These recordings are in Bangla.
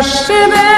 Russian.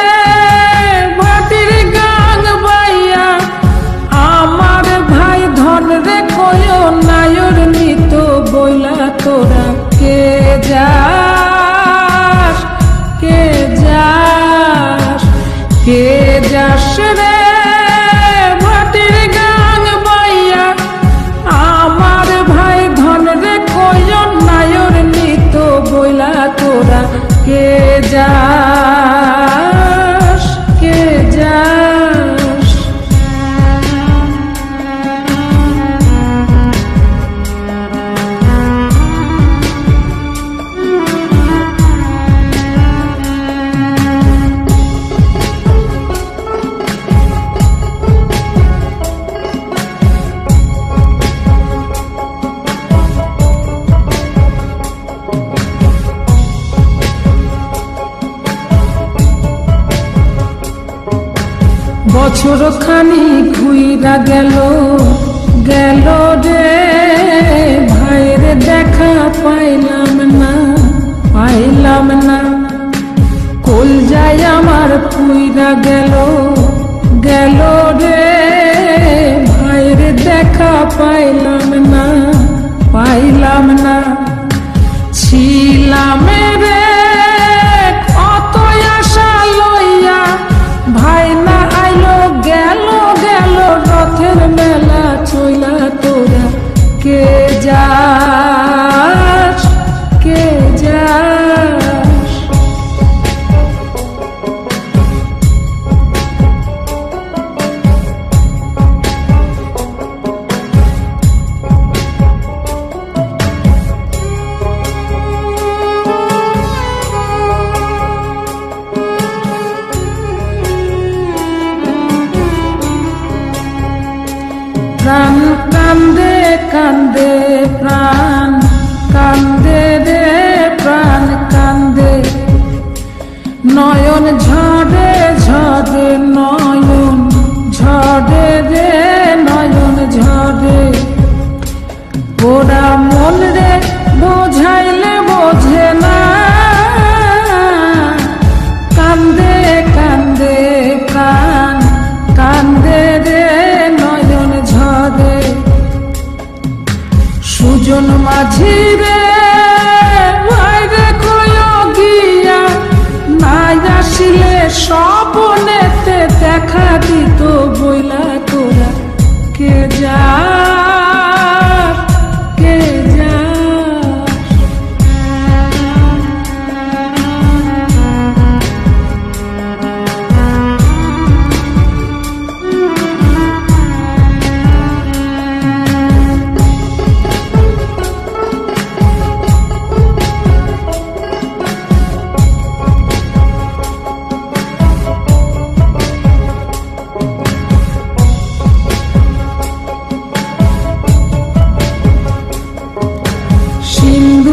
বছর খানি ঘুইরা গেল গেল রে। ভাইরে দেখা পাইলাম না পাইলাম না। কোল যাই আমার পুইরা গেল গেল রে। ভাইরে দেখা পাইলাম না পাইলাম না। ছিলাম প্রাণ কান্দে কান্দে প্রাণ, কান্দে রে প্রাণ, কান্দে। নয়ন ঝরে ঝরে নয়ন ঝরে রে নয়ন ঝরে ওরা মন রে, বোঝাইলে বোঝে না। কান্দে কান্দে প্রাণ। সুজন মাঝি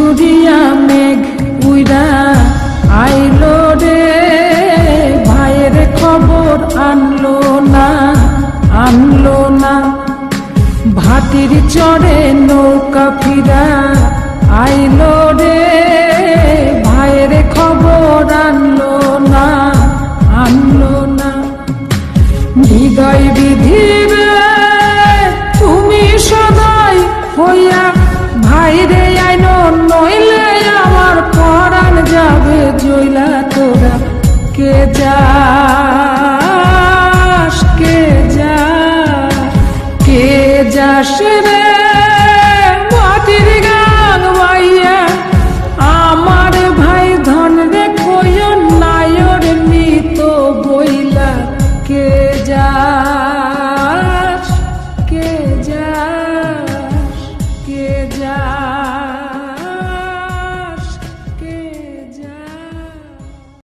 সিন্দুরিয়া মেঘ উইরা আইলো রে। ভাইয়ের খবর আনলো না আনলো না। ভাটির চড়ে নৌকা ফিরা আইলো রে। ভাইয়ের খবর 是